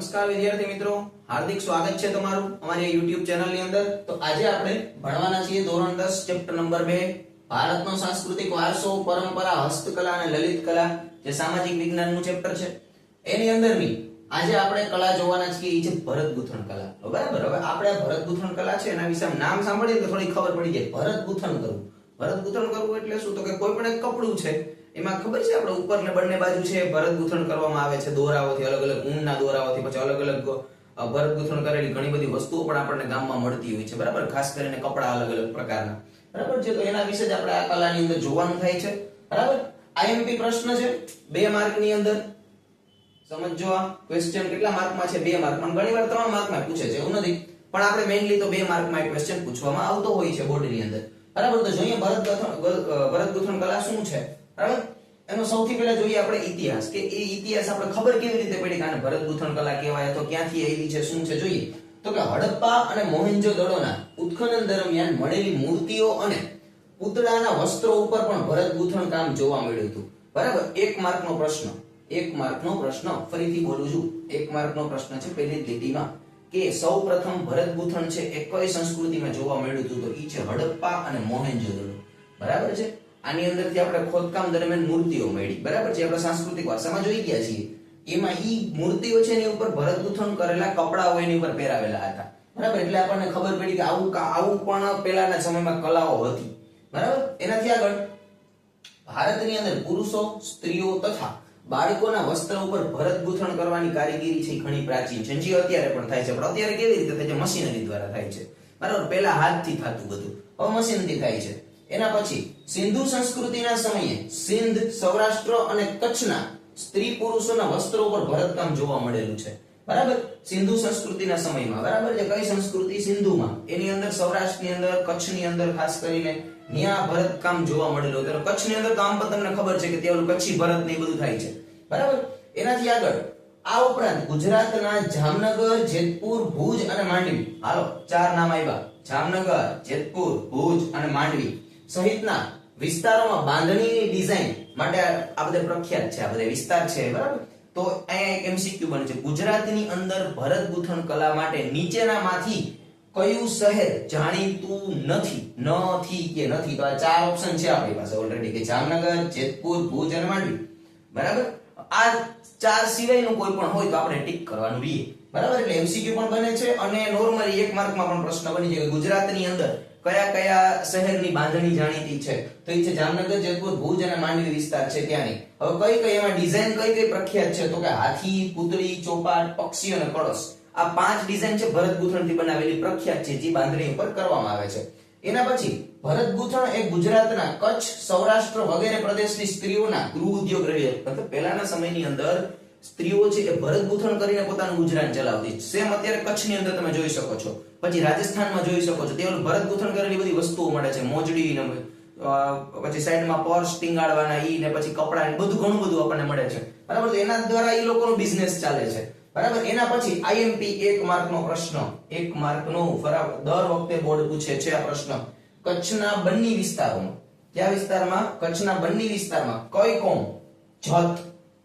નમસ્કાર વિદ્યાર્થી મિત્રો. હાર્દિક સ્વાગત છે તમારું અમારી યુટ્યુબ ચેનલની અંદર. તો આજે આપણે ભણવાના છીએ ધોરણ 10 ચેપ્ટર નંબર 2 ભારતનો સાંસ્કૃતિક વારસો, પરંપરા, હસ્તકલા અને લલિત કલા, જે સામાજિક વિજ્ઞાનનું ચેપ્ટર છે. એની અંદરની આજે આપણે કલા જોવાના છીએ એ છે ભરત ગૂંથણ કલા બરાબર, હવે આપણે ભરત ગૂંથણ કલા છે એના વિશે નામ સાંભળીએ તો થોડી ખબર પડી જાય. ભરત ગૂંથણ કરવું ભરત ગૂંથણ કરવું એટલે શું? તો કે કોઈ પણ એક કપડું છે એમાં ખબર છે આપણે ઉપર ને બંને બાજુ છે, ભરત ગૂંથણ કરવામાં આવે છે, દોરાઓથી અલગ અલગ ઊનના દોરાઓથી પછી અલગ અલગ ભરત ગૂંથણ કરેલી ઘણી બધી વસ્તુઓ પણ આપણને ગામમાં મળતી હોય છે, બરાબર? ખાસ કરીને કપડા અલગ અલગ પ્રકારના. બરાબર? છે તો એના વિશે જ આપણે આ કલાની અંદર જોવાનું થાય છે. બરાબર? આઈએમપી પ્રશ્ન છે, બે માર્કની અંદર. સમજો આ ક્વેશ્ચન કેટલા માર્કમાં છે? બે માર્કમાં ઘણી વાર ત્રણ માર્કમાં પૂછે છે, એવું નથી. પણ આપણે મેઇનલી તો બે માર્કમાં ક્વેશ્ચન પૂછવામાં આવતો હોય છે બોર્ડની અંદર. બરાબર? તો જોઈએ ભરત ભરત ગૂંથણ કલા શું છે? બરાબર? એનો સૌથી પહેલા જોઈએ આપણે ઇતિહાસ, કે એ ઇતિહાસ આપણે ખબર કેવી રીતે પડી કે આને ભરત ગૂંથણ કલા કહેવાય તો ક્યાંથી આવી છે, શું છે, જોઈએ. તો કે હડપ્પા અને મોહેન્જો દડોના ઉત્ખનન દરમિયાન મળેલી મૂર્તિઓ અને પૂતળાના વસ્ત્રો ઉપર પણ ભરત ગૂંથણ કામ જોવા મળ્યું હતું. બરાબર? એક માર્કનો પ્રશ્ન. એક માર્કનો પ્રશ્ન. ફરીથી બોલું છું. એક માર્કનો પ્રશ્ન છે પહેલી લીટીમાં, કે સૌ પ્રથમ ભરત ગૂંથણ છે એ કઈ સંસ્કૃતિમાં જોવા મળ્યું હતું? તો ઈ છે હડપ્પા અને મોહેન્જો-દડો બરાબર છે? આની અંદરથી આપણે ખોદકામ દરમિયાન મૂર્તિઓ મળી. બરાબર છે? આપણે સાંસ્કૃતિક વારસામાં જોઈ ગયા છીએ. એમાં ઈ મૂર્તિઓ છે એની ઉપર ભરત ગૂંથણ કરેલા કપડાઓ એની ઉપર પહેરાવેલા હતા. બરાબર? એટલે આપણને ખબર પડી કે આવું આવું પણ પહેલાના સમયમાં કલાઓ હતી. બરાબર? એનાથી આગળ ભારતની અંદર પુરુષો, સ્ત્રીઓ તથા બાળકોના વસ્ત્ર ઉપર ભરત ગૂંથણ કરવાની કારીગરી છે ઘણી પ્રાચીન છે. જે અત્યારે પણ થાય છે. પણ અત્યારે કેવી રીતે થાય છે? મશીનરી દ્વારા થાય છે. બરાબર? પહેલા હાથથી થતું બધું. હવે મશીનથી થાય છે. એના પછી સિંધુ સંસ્કૃતિના સમયે સિંધ, સૌરાષ્ટ્ર અને કચ્છના સ્ત્રી પુરુષોના વસ્ત્રો ઉપર ભરતકામ જોવા મળેલું છે. બરાબર? સિંધુ સંસ્કૃતિના સમયમાં. બરાબર? છે કઈ સંસ્કૃતિ? સિંધુમાં. એની અંદર સૌરાષ્ટ્રની અંદર, કચ્છની અંદર ખાસ કરીને ન્યા ભરતકામ જોવા મળેલું હતું. કચ્છની અંદર તો આમ પણ તમને ખબર છે કે ત્યાં કચ્છી ભરત ને બધું થાય છે. બરાબર? એનાથી આગળ આ ઉપરાંત ગુજરાતના જામનગર, જેતપુર, ભુજ અને માંડવી. હાલો, ચાર નામ આવ્યા જામનગર, જેતપુર, ભુજ અને માંડવી. સહિતના વિસ્તારોમાં બાંધણીની ડિઝાઇન માટે આ બધા પ્રખ્યાત છે, આ બધા વિસ્તાર છે, બરાબર? તો અહીંયા એક એમસીક્યુ બને છે. ગુજરાતની અંદર ભરત ગૂંથણ કલા માટે નીચેનામાંથી કયું શહેર જાણીતું નથી? નથી કે નથી? તો આ ચાર ઓપ્શન છે આપણી પાસે ઓલરેડી કે જામનગર, જેતપુર, ભુજ અને માંડવી. બરાબર? આ ચાર સિવાયનું કોઈ પણ હોય તો આપણે ટીક કરવાનું રહીએ બરાબર? એટલે એમસીક્યુ પણ બને છે અને નોર્મલી એક માર્કમાં પણ પ્રશ્ન બની જાય ગુજરાતની અંદર કયા કયા શહેરની બાંધણી જાણીતી છે? તો એ છે જામનગર જેતપુર ભુજ અને માંડવી વિસ્તાર છે ત્યાંની હવે કઈ કઈ એમાં ડિઝાઇન કઈ કઈ પ્રખ્યાત છે? તો કે હાથી પૂતળી ચોપાટ, પક્ષી અને કળશ. આ પાંચ ડિઝાઇન છે ભરત ગૂંથણથી બનાવેલી પ્રખ્યાત છે, જે બાંધણી ઉપર કરવામાં આવે છે. એના પછી ભરત ગૂંથણ એ ગુજરાતના કચ્છ, સૌરાષ્ટ્ર વગેરે પ્રદેશની સ્ત્રીઓના ગૃહ ઉદ્યોગ રહ્યો મતલબ પહેલાના સમયની અંદર સ્ત્રીઓ છે એ ભરત ગૂંથણ કરીને પોતાનું ગુજરાન ચલાવતી. સેમ અત્યારે કચ્છની અંદર તમે જોઈ શકો છો. પછી રાજસ્થાનમાં જોઈ શકો છો. તે ભરત ગૂંથણ કરેલી બધી વસ્તુઓ મળે છે. મોજડી ને પછી સાઈડમાં પર્સ ટીંગાડવાના ઈ ને પછી કપડા ને બધું ઘણું બધું આપણને મળે છે. બરાબર? તો એના દ્વારા એ લોકોનો બિઝનેસ ચાલે છે. બરાબર? એના પછી આઈએમપી એક માર્કનો પ્રશ્ન. એક માર્કનો બરાબર દર વખતે બોર્ડ પૂછે છે આ પ્રશ્ન. કચ્છના બન્ની વિસ્તારોમાં. કયા વિસ્તારમાં? કચ્છના બન્ની વિસ્તારમાં. કઈ કોમ? જત.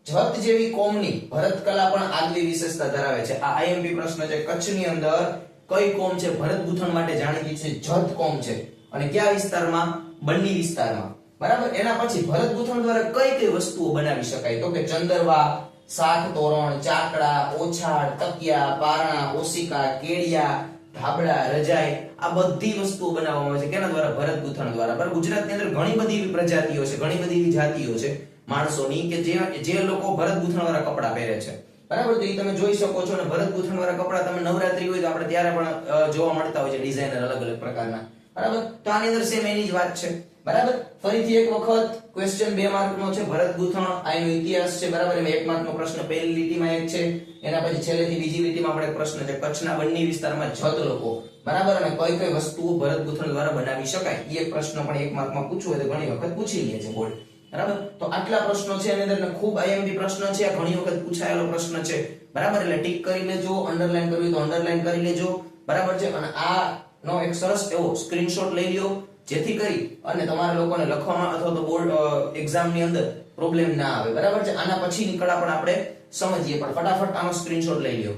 જત જેવી કોમની ભરત કલા પણ આગવી વિશેષતા ધરાવે છે. આ આઈએમપી પ્રશ્ન છે કચ્છની અંદર કઈ કોમ છે? ભરત ગૂંથણ માટે જાણીતી છે જત કોમ છે. અને કયા વિસ્તારમાં? બન્ની વિસ્તારમાં. બરાબર? એના પછી ભરત ગૂંથણ દ્વારા કઈ કઈ વસ્તુઓ બનાવી શકાય? તો કે ચંદરવા, શાક તોરણ, ચાકડા, ઓછાળ, તકિયા, પારણા, ઓશિકા કેડિયા ધાબળા, રજાઈ આ બધી વસ્તુઓ બનાવવામાં આવે છે. કેના દ્વારા? ભરત ગૂંથણ દ્વારા. બરાબર? ગુજરાતની અંદર ઘણી બધી એવી પ્રજાતિઓ છે, ઘણી બધી એવી જાતિઓ છે, માણસોની, કે જે લોકો ભરત ગૂંથણ વાળા કપડા પહેરે છે. બરાબર? તો એ તમે જોઈ શકો છો અને ભરત ગૂંથણ વાળા કપડા તમે નવરાત્રી હોય તો આપણે ત્યારે પણ જોવા મળતા હોય છે ડિઝાઇનર અલગ અલગ પ્રકારના. બરાબર? તો આની અંદર સેમ એની જ વાત છે. બરાબર? ફરીથી એક વખત ક્વેશ્ચન બે માર્કનો છે. ભરત ગૂંથણ, આનો ઇતિહાસ છે. બરાબર? એમાં એક માર્કનો પ્રશ્ન પહેલી લીટીમાં એક છે. એના પછી છેલ્લેથી બીજી લીટીમાં આપણે પ્રશ્ન છે. કચ્છના બંને વિસ્તારમાં જત લોકો. બરાબર? અને કઈ કઈ વસ્તુઓ ભરત ગૂંથણ દ્વારા બનાવી શકાય? એ પ્રશ્ન પણ એક માર્કમાં પૂછવું હોય તો ઘણી વખત પૂછી લે છે બોર્ડ બરાબર? તો આટલા પ્રશ્નો છે, એની અંદર ખૂબ આઈએમપી પ્રશ્ન છે ઘણી વખત પૂછાયેલો પ્રશ્ન છે. બરાબર? એટલે ટીક કરી લેજો અંડરલાઈન કરવી તો અંડરલાઈન કરી લેજો. બરાબર છે? અને આ નો એક સરસ એવો સ્ક્રીનશોટ લઈ લ્યો, જેથી કરી અને તમારા લોકોને લખવામાં અથવા તો બોર્ડ એક્ઝામની અંદર પ્રોબ્લેમ ના આવે. બરાબર છે? આના પછીની કળા પણ આપણે સમજીએ. પણ ફટાફટ આનો સ્ક્રીનશોટ લઈ લ્યો.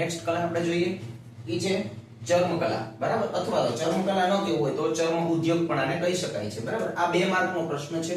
નેક્સ્ટ કલા આપણે જોઈએ. ઈ છે ચર્મકલા. બરાબર? અથવા તો ચર્મકલા ન કેવું હોય તો ચર્મ ઉદ્યોગ પણ આને કહી શકાય છે. બરાબર? આ બે માર્કનો પ્રશ્ન છે.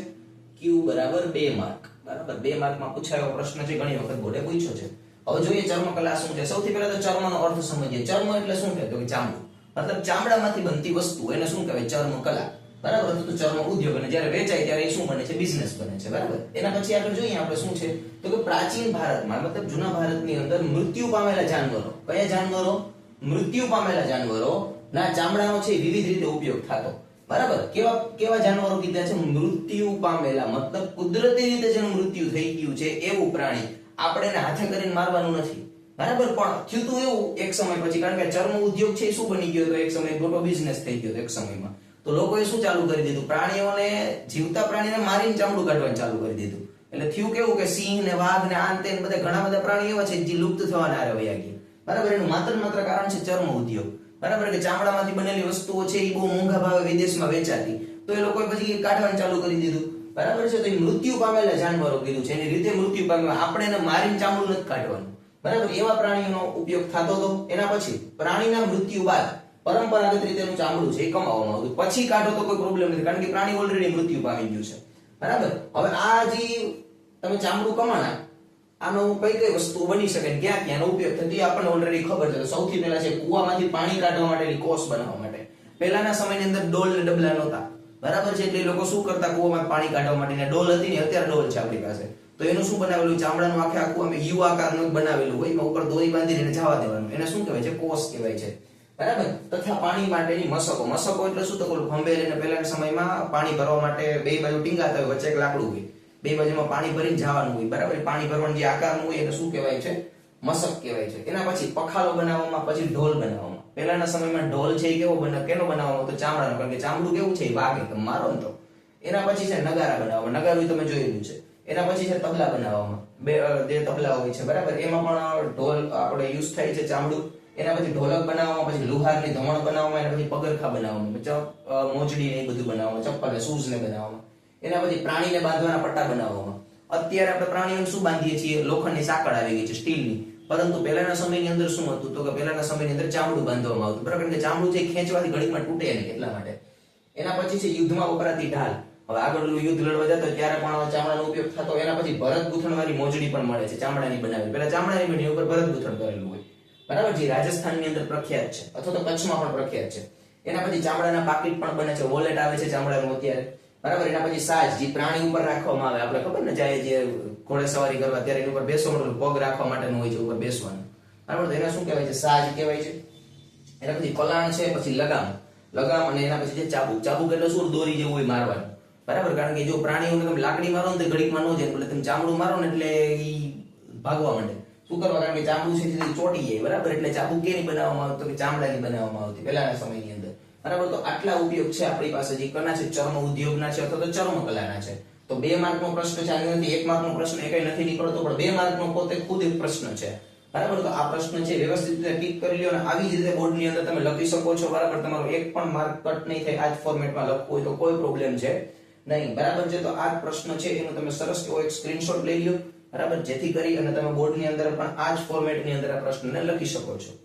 ક્યુ બરાબર બે માર્ક. બરાબર? બે માર્કમાં પૂછાયો પ્રશ્ન છે, ઘણી વખત બોર્ડે પૂછ્યો છે. હવે જોઈએ ચર્મકલા શું છે. સૌથી પહેલા તો ચર્મનો અર્થ સમજીએ. ચર્મ એટલે શું કહેતો તો ચામડું. મતલબ ચામડામાંથી બનતી વસ્તુ. એને શું કહેવાય? ચર્મકલા. બરાબર? તો ચર્મ ઉદ્યોગ અને જ્યારે વેચાય ત્યારે શું બને છે? બિઝનેસ બને છે, બરાબર? એના પછી આપણે જોઈએ આપણે શું છે? તો કે પ્રાચીન ભારતમાં, મતલબ જૂના ભારતની અંદર મૃત્યુ પામેલા જાનવરો. કયા જાનવરો? મૃત્યુ પામેલા જાનવરો. ના, ચામડાનો છે વિવિધ રીતે ઉપયોગ થતો. બરાબર? કેવા કેવા જાનવરો કીધા છે? મૃત્યુ પામેલા, મતલબ કુદરતી રીતે જેનું મૃત્યુ થઈ ગયું છે એવું પ્રાણી આપણે એને હાથે કરીને મારવાનું નથી. બરાબર? પણ થયું એવું એક સમય પછી, કારણ કે ચર્મ ઉદ્યોગ છે શું બની ગયો તો? એક સમય મોટો બિઝનેસ થઈ ગયો એક સમયમાં. તો લોકોએ શું ચાલુ કરી દીધું? પ્રાણીઓને, જીવતા પ્રાણીને મારીને ચામડું કાઢવાનું ચાલુ કરી દીધું. એટલે થયું કેવું કે સિંહ ને વાઘ ને આન બધા ઘણા બધા પ્રાણીઓ એવા છે જે લુપ્ત થવાના આરે વયા ગયા. બરાબર? એનું માત્ર માત્ર કારણ છે ચર્મ ઉદ્યોગ. બરાબર? કે ચામડામાંથી બનેલી વસ્તુઓ છે એ બહુ મોંઘા ભાવે વિદેશમાં વેચાતી. તો એ લોકોએ પછી કાઢવાનું ચાલુ કરી દીધું. બરાબર છે? તો એ મૃત્યુ પામેલા જાનવરો કીધું છે. એની રીતે મૃત્યુ પામેલા. આપણે એને મારીને ચામડું નથી કાઢવાનું. બરાબર? એવા પ્રાણીઓનો ઉપયોગ થતો હતો. એના પછી પ્રાણીના મૃત્યુ બાદ પરંપરાગત રીતે એનું ચામડું છે, એ કમાવામાં આવતું. પછી કાઢો તો કોઈ પ્રોબ્લેમ નથી, કારણ કે પ્રાણી ઓલરેડી મૃત્યુ પામી ગયું છે. બરાબર? હવે આ જે તમે ચામડું કમાણા, આનો કઈ કઈ વસ્તુ બની શકે ક્યાં ક્યાંનો ઉપયોગ થતી આપણને ઓલરેડી ખબર છે. સૌથી પહેલા છે કુવામાંથી પાણી કાઢવા માટેની કોસ બનાવવા માટે. પહેલાના સમયની અંદર ડોલ ને ડબલા નહોતા. બરાબર છે? એટલે લોકો શું કરતા? કુવામાં પાણી કાઢવા માટેની ડોલ હતી ને અત્યારે ડોલ છે આપણી પાસે. તો એનું શું બનાવેલું? ચામડાનું આખે આખું અમે યુ આકારનું બનાવેલું હોય, એમાં ઉપર દોરી બાંધીને જવા દેવાનું. એને શું કહેવાય છે? કોસ કહેવાય છે. બરાબર? તથા પાણી માટેની મસકો. મસકો એટલે શું? તો પેલું ખંભેલ અને પહેલાના સમયમાં પાણી ભરવા માટે બે બાજુ ટીંગાતા હોય, વચ્ચે એક લાકડું હોય. બે બાજુમાં પાણી ભરીને જવાનું હોય. બરાબર? પાણી ભરવાનું જે આકારનું હોય એને શું કહેવાય છે? મસક કહેવાય છે. એના પછી પખાલો બનાવવામાં, પછી ઢોલ બનાવવામાં. પહેલાના સમયમાં ઢોલ છે એ કેવો બને? કેનો બનાવવાનો તો ચામડાનો. કારણ કે ચામડું કેવું છે? એ વાગે. તમે મારો ને તો. એના પછી છે નગારા બનાવવામાં. નગારું તમે જોયેલું છે. એના પછી છે તબલા બનાવવામાં. બે જે તબલા હોય છે. બરાબર? એમાં પણ ઢોલ આપણે યુઝ થાય છે ચામડું. એના પછી ઢોલક બનાવવામાં, પછી લુહારની ધમણ બનાવવામાં, એના પછી પગરખા બનાવવામાં મોજડી ને એ બધું બનાવવામાં ચપ્પલ શૂઝ ને બનાવવામાં. એના પછી પ્રાણીને બાંધવાના પટ્ટા બનાવવામાં. અત્યારે આપણે પ્રાણીઓને શું બાંધીએ છીએ? લોખંડની સાંકળ આવી ગઈ છે, સ્ટીલની. પરંતુ પહેલાના સમયની અંદર શું હતું તો કે પહેલાના સમયની અંદર ચામડું બાંધવામાં આવતું. બરાબર? કે ચામડું છે ખેંચવાથી ઘડીમાં તૂટે નહીં એટલા માટે. એના પછી છે યુદ્ધમાં વપરાતી ઢાલ. હવે આગળ યુદ્ધ લડવા જતો ત્યારે પણ ચામડાનો ઉપયોગ થતો એના પછી ભરત ગૂંથણવાળી મોજડી પણ મળે છે, ચામડાની બનાવી પેલા ચામડાની બની ઉપર ભરત ગૂંથણ કરેલું હોય. બરાબર? જે રાજસ્થાનની અંદર પ્રખ્યાત છે. અથવા તો કચ્છમાં પણ પ્રખ્યાત છે. એના પછી ચામડાના પાકીટ પણ બને છે. વોલેટ આવે છે ચામડાનું અત્યારે. બરાબર? એના પછી સાજ જે પ્રાણી ઉપર રાખવામાં આવે. આપણે ખબર ને જાય જે ઘોડે સવારી કરવા, ત્યારે એની ઉપર બેસવા પગ રાખવા માટેનું હોય છે, ઉપર બેસવાનું. બરાબર? તો એને શું કહેવાય છે? સાજ કહેવાય છે. એના પછી પલાણ છે, પછી લગામ. લગામ અને એના પછી જે ચાબુક. ચાબુક એટલે શું? દોરી જેવું હોય મારવાનું. બરાબર? કારણ કે જો પ્રાણીઓને તમે લાકડી મારો ને તો ઘડીકમાં ન જાય. એટલે તમે ચામડું મારો ને એટલે એ ભાગવા માંડે. શું કરવા? કારણ કે ચામડું છે તે ચોટી જાય, બરાબર? એટલે ચાબુક કેની બનાવવામાં આવતું કે ચામડાની બનાવવામાં આવતી, પહેલાના સમયની અંદર. બરાબર? તો આટલા ઉપયોગ છે આપણી પાસે જે કના છે, ચર્મ ઉદ્યોગના છે અથવા તો ચર્મ કલાના છે. તો બે માર્કનો પ્રશ્ન છે, આની અંદર એક માર્કનો પ્રશ્ન એ કઈ નથી નીકળતો, પણ બે માર્કનો પોતે ખુદ એક પ્રશ્ન છે. બરાબર? તો આ પ્રશ્ન છે, વ્યવસ્થિત રીતે ટીક કરી લ્યો અને આવી જ રીતે બોર્ડની અંદર તમે લખી શકો છો, બરાબર? તમારો એક પણ માર્ક કટ નહીં થાય, આ જ ફોર્મેટમાં લખવું હોય તો કોઈ પ્રોબ્લેમ છે નહીં. બરાબર છે? તો આ પ્રશ્ન છે, એનો તમે સરસ એવો એક સ્ક્રીનશોટ લઈ લ્યો. બરાબર? જેથી કરી અને તમે બોર્ડની અંદર પણ આ જ ફોર્મેટની અંદર આ પ્રશ્નને લખી શકો છો.